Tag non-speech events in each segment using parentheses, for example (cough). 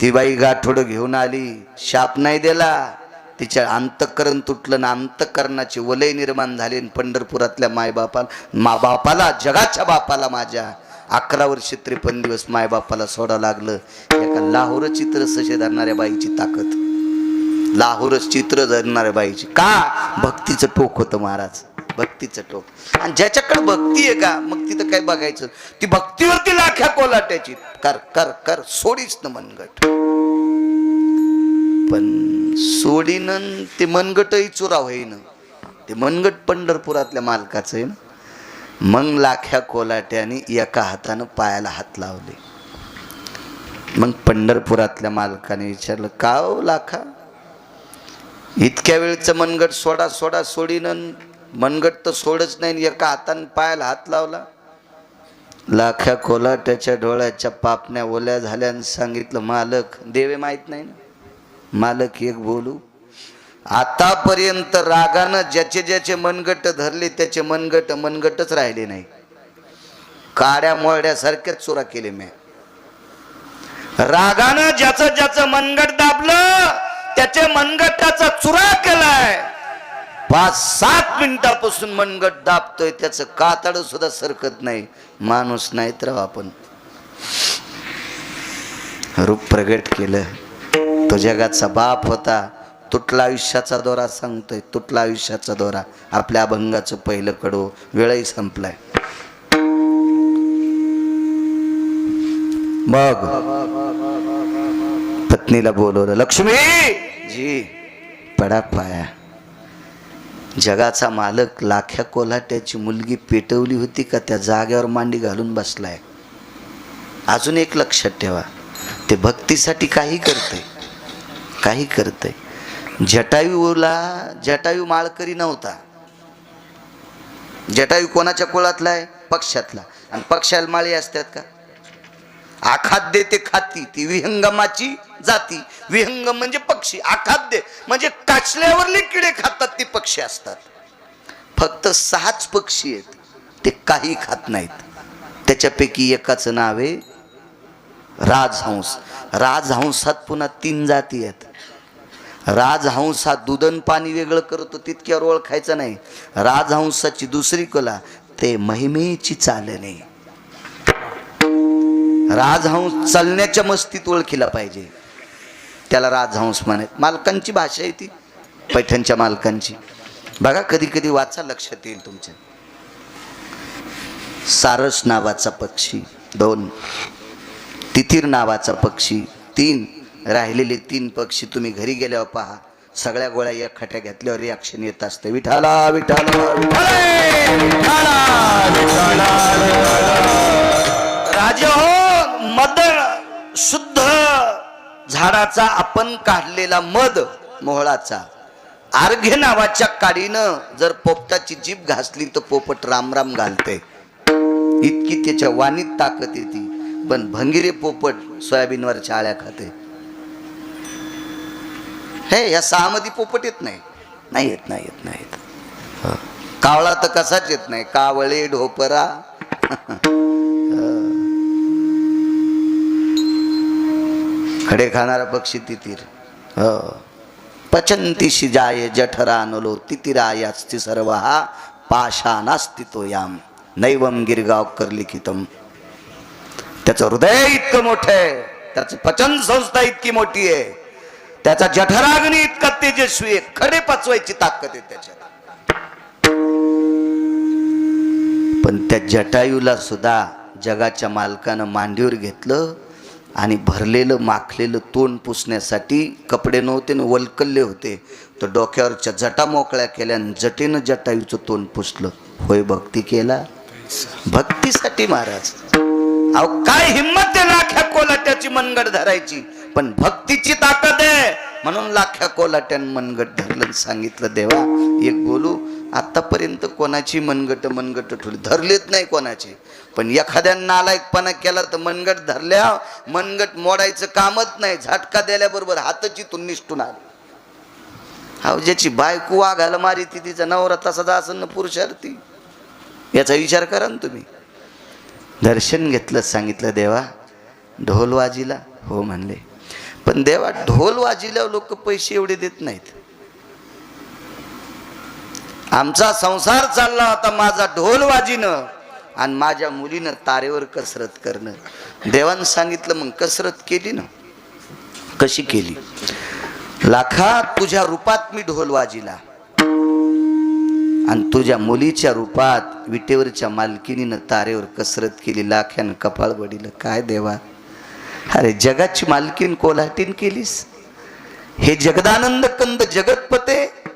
ती बाई गाठोडं घेऊन आली शाप नाही दिला. तिच्या अंतकरण तुटलं ना अंतःकरणाची वलय निर्माण झाली आणि पंढरपुरातल्या मायबापाला मा बापाला जगाच्या बापाला माझ्या. अकरा वर्ष त्रेपन्न दिवस मायबापाला सोडावं लागलं. एका लाहोर चित्र सशे धरणाऱ्या बाईची ताकद. लाहोरच चित्र धरणाऱ्या बाईची. का? भक्तीचं टोक होतं महाराज. भक्तीचं टोक. आणि ज्याच्याकडे भक्ती आहे का मग तिथं काय बघायचं? ती भक्तीवरती लाख्या कोलाट्याची. कर कर कर सोडीच न मनगट. पण सोडीन ते मनगटही चुरा होईन. ते मनगट पंढरपुरातल्या मालकाचं आहे ना. मग लाख्या कोलाट्याने एका हातानं पायाला हात लावले. मग पंढरपुरातल्या मालकाने विचारलं का हो लाखा? इतक्या वेळचं मनगट सोडा सोडा सोडीन मनगट तर सोडच नाही एका हातानं पायाला हात लावला. लाख्या कोलाट्याच्या डोळ्याच्या पापण्या ओल्या झाल्यानं सांगितलं मालक देवे माहीत नाही ना. मालक एक बोलू आतापर्यंत रागानं ज्याचे ज्याचे मनगट धरले त्याचे मनगट मनगटच राहिले नाही. काड्या मोळड्यासारख्याच चुरा केले मी. रागानं ज्याचं ज्याचं मनगट दाबलं त्याचे मनगटाचा चुरा केलाय. पाच सात मिनिटापासून मनगट दाबतोय त्याचं कातड सुद्धा सरकत नाही. माणूस नाही तर आपण. रूप प्रगट केलं. तो जगाचा बाप होता. तुटला आयुष्याचा दोरा सांगतोय. तुटला आयुष्याचा दोरा. आपल्या अभंगाचं पहिलं कडू वेळही संपलाय. मग पत्नीला बोलवलं लक्ष्मी! जी. पडा पाया. जगाचा मालक लाख्या कोल्हाट्याची मुलगी पेटवली होती का त्या जाग्यावर मांडी घालून बसलाय? अजून एक लक्षात ठेवा ते भक्तीसाठी काही करते काही करते जटायूला जटायू माळकरी नव्हता. जटायू कोणाच्या कुळातला आहे? पक्षातला. आणि पक्षाला माळी असतात का? आखाद्य ते खाती ती विहंगमाची जाती. विहंगम म्हणजे पक्षी आखाद्य म्हणजे काचल्यावरले किडे खातात ते पक्षी असतात. फक्त सहाच पक्षी आहेत ते काही खात नाहीत. त्याच्यापैकी एकाचं नाव आहे राजहंस. राजहंसात पुन्हा तीन जाती आहेत. राजहंस हा दुधन पाणी वेगळं करतो तितक्यावर ओळखायचं नाही. राजहंसाची दुसरी कला ते महिमेची चालणे राजहंस चालण्याच्या मस्तीत ओळखीला पाहिजे. त्याला राजहंस म्हणत मालकांची भाषा आहे ती पैठणच्या मालकांची. बघा कधी कधी वाचा लक्षात येईल तुमच्या. सारस नावाचा पक्षी दोन. तिथीर नावाचा पक्षी तीन. राहिलेले तीन पक्षी तुम्ही घरी गेल्यावर पहा. सगळ्या गोळ्या या खट्या घेतल्यावर रिॲक्शन येत असते. विठाला विठाला राजा हो! मद शुद्ध झाडाचा आपण काढलेला मध मोहळाचा. आर्घ्य नावाच्या काडीनं जर पोपटाची जीभ घासली तर पोपट रामराम घालते. इतकी त्याच्या वाणीत ताकद येते. पण भंगिरे पोपट सोयाबीनवर चाळ्या खाते. हे या सहामध्ये पोपट येत नाही. नाही येत नाही येत नाही येत. कावळा तर कसाच येत नाही. कावळे ढोपरा. (laughs) खडे खाणारा पक्षी तितीर. हो. पचंतीशी जाय जठरा नलो तितिरायास्ति सर्व हा. पाषाणास्ति तो याम. नैवम गिरगावकर लिखितम. त्याचं हृदय इतकं मोठं आहे. त्याचं पचन संस्था इतकी मोठी आहे. त्याचा जठराग्नी इतका तेजस्वी आहे. खडे पचवायची ताकद आहे त्याच्यात. पण त्या जटायूला सुद्धा जगाच्या मालकानं मांडीवर घेतलं. आणि भरलेलं माखलेलं तोंड पुसण्यासाठी कपडे नव्हते न वलकल्ले होते. तर डोक्यावरच्या जटा मोकळ्या केल्या आणि जटेनं जटायूचं तोंड पुसलं. होय भक्ती केला? भक्तीसाठी महाराज. अहो काय हिंमत आहे लाख्या कोलाट्याची मनगट धरायची? पण भक्तीची ताकद आहे. म्हणून लाख्या कोलाट्यान मनगट धरलं सांगितलं देवा एक बोलू आत्तापर्यंत कोणाची मनगट मनगट ठेवली? धरलेत नाही कोणाची. पण एखाद्या नालायकपणा केला तर मनगट धरल्या मनगट मोडायचं कामच नाही. झटका दिल्याबरोबर हाताची तू निष्ठून आली. हा ज्याची बायको वाघाला मारी ती तिचा नवरा तसा असन पुरुषार्थी याचा विचार करा ना तुम्ही. दर्शन घेतलं सांगितलं देवा ढोल वाजीला हो म्हणले. पण देवा ढोल वाजिल्यावर लोक पैसे एवढे देत नाहीत. आमचा संसार चालला होता माझा ढोल वाजीनं आणि माझ्या मुलीनं तारेवर कसरत करणं. देवानं सांगितलं मग कसरत केली ना? कशी केली? लाखा तुझ्या रूपात मी ढोल वाजिला. आणि तुझ्या मुलीच्या रूपात विटेवरच्या मालकिनीनं तारेवर कसरत केली लाख्यानं कपाळ बडिलं काय देवा? अरे जगाची मालकीन कोल्हाटीन केलीस. हे जगदानंद कंद जगतपते.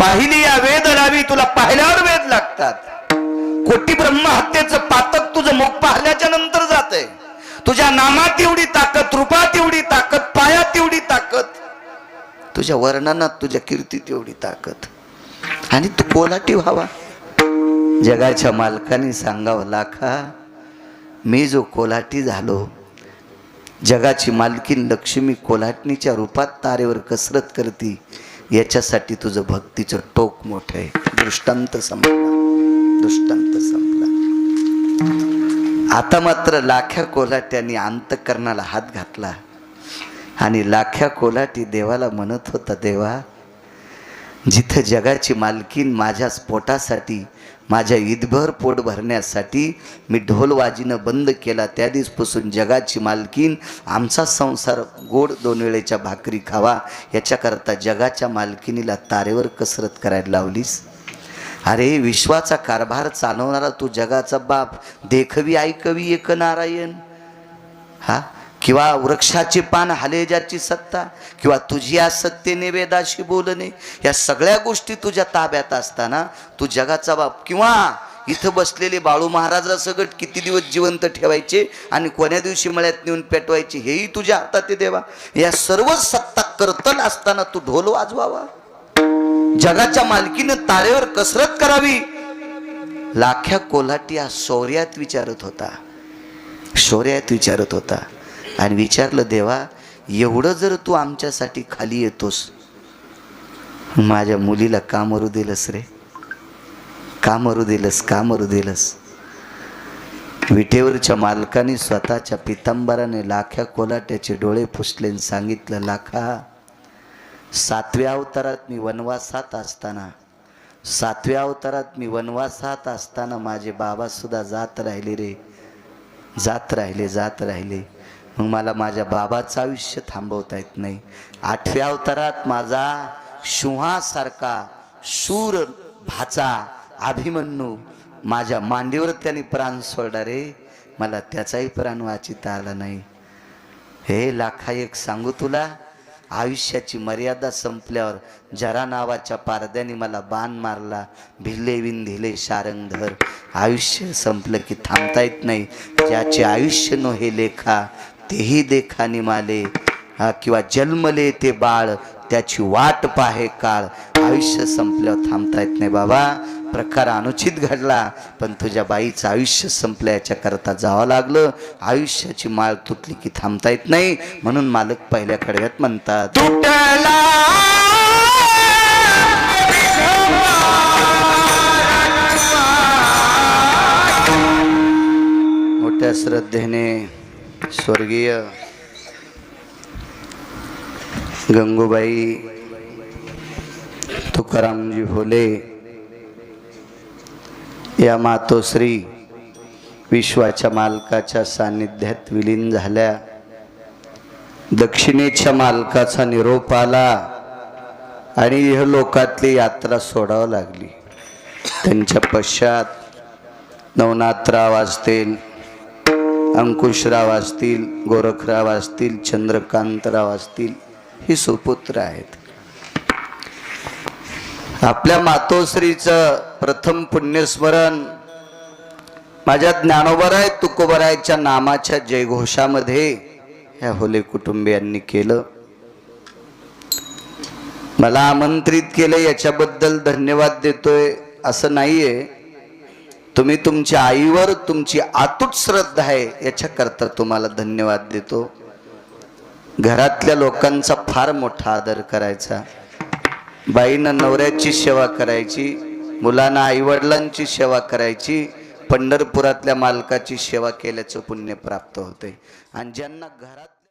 पाहिली या वेद लावी तुला पाहिल्यावर वेद लागतात. कोटी ब्रह्म हत्येचं पातक तुझं मुख पाहिल्याच्या नंतर जाते तुझ्या नामात एवढी ताकद रूपात एवढी ताकद पायात एवढी ताकद. तुझ्या वर्णनात तुझ्या कीर्तीत एवढी ताकद. आणि तू कोलाटी व्हावा. जगाच्या मालकाने सांगावं लाखा मी जो कोलाटी झालो जगाची मालकीन लक्ष्मी कोलाटणीच्या रूपात तारेवर कसरत करती याच्यासाठी तुझं भक्तीचं टोक मोठं आहे. दृष्टांत संपला. दृष्टांत संपला. आता मात्र लाख्या कोलाट्यांनी अंतकरणाला हात घातला. आणि लाख्या कोलाटी देवाला म्हणत होता देवा जिथं जगाची मालकीन माझ्या स्फोटासाठी माझ्या ईदभर पोट भरण्यासाठी मी ढोल वाजीनं बंद केला त्या दिवसपासून जगाची मालकीन आमचा संसार गोड दोन वेळेच्या भाकरी खावा याच्याकरता जगाच्या मालकिनीला तारेवर कसरत करायला लावलीस? अरे विश्वाचा कारभार चालवणारा तू जगाचा बाप देखवी ऐकवी एक नारायण. हा? किंवा वृक्षाचे पान हालेजाची सत्ता किंवा तुझी सत्तेने वेदाशी बोलणे या सगळ्या गोष्टी तुझ्या ताब्यात असताना तू जगाचा बाप. किंवा इथं बसलेले बाळू महाराजासगट किती दिवस जिवंत ठेवायचे आणि कोण्या दिवशी मळ्यात नेऊन पेटवायचे हेही तुझ्या हातात ते देवा. या सर्व सत्ता करतल असताना तू ढोल वाजवावा. जगाच्या मालकीनं तारेवर कसरत करावी. लाख्या कोल्हाटी हा शौर्यात विचारत होता. शौर्यात विचारत होता. आणि विचारलं देवा एवढं जर तू आमच्यासाठी खाली येतोस माझ्या मुलीला का मरू दिलंस रे? का मरू दिलंस? का मरू दिलंस? विटेवरच्या मालकाने स्वतःच्या पितांबराने लाख्या कोलाट्याचे डोळे पुसले आणि सांगितलं लाखा सातव्या अवतारात मी वनवासात असताना सातव्या अवतारात मी वनवासात असताना माझे बाबासुद्धा जात राहिले रे जात राहिले जात राहिले. मग मला माझ्या बाबाचं आयुष्य थांबवता येत नाही. आठव्या अवतारात माझा सिंहासारखा शूर भाचा अभिमन्यू माझ्या मांडीवर त्याने प्राण सोडला रे. मला त्याचाही प्राण वाचिता आला नाही. हे लाखा एक सांगू तुला? आयुष्याची मर्यादा संपल्यावर जरा नावाच्या पारद्याने मला बाण मारला. भिल्ले विंधिले शारंगधर. आयुष्य संपलं की थांबता येत नाही. ज्याचे आयुष्य नो हे लेखा तेही देखा निमाले हा किंवा जन्मले ते बाळ त्याची वाट पाहे काळ. आयुष्य संपल्यावर थांबता येत नाही बाबा. प्रकार अनुचित घडला पण तुझ्या बाईचं आयुष्य संपलं याच्याकरता जावं लागलं. आयुष्याची माळ तुटली की थांबता येत नाही म्हणून मालक पहिल्या कडव्यात म्हणतात तुटला मोठ्या श्रद्धेने स्वर्गीय गंगूबाई तुकारामजी भोले या मातोश्री विश्वाच्या मालकाच्या सान्निध्यात विलीन झाल्या. दक्षिणेच्या मालकाचा निरोप आला आणि ह्या लोकातली यात्रा सोडावं लागली. त्यांच्या पश्चात नवनाथराव असतील अंकुशराव असतील गोरखराव असतील चंद्रकांतराव असतील ही सुपुत्र आहेत. आपल्या मातोश्रीचं प्रथम पुण्यस्मरण माझ्या ज्ञानोबराय तुकोबरायच्या नामाच्या जयघोषामध्ये ह्या होले कुटुंबियांनी केलं. मला आमंत्रित केलं याच्याबद्दल धन्यवाद देतोय असं नाहीये. तुम्ही तुमच्या आईवर तुमची आतुट श्रद्धा आहे याच्याकरता तुम्हाला धन्यवाद देतो. घरातल्या लोकांचा फार मोठा आदर करायचा. बाईनं नवऱ्याची सेवा करायची मुलांना आईवडिलांची सेवा करायची पंढरपुरातल्या मालकाची सेवा केल्याचं पुण्य प्राप्त होते आणि ज्यांना घरात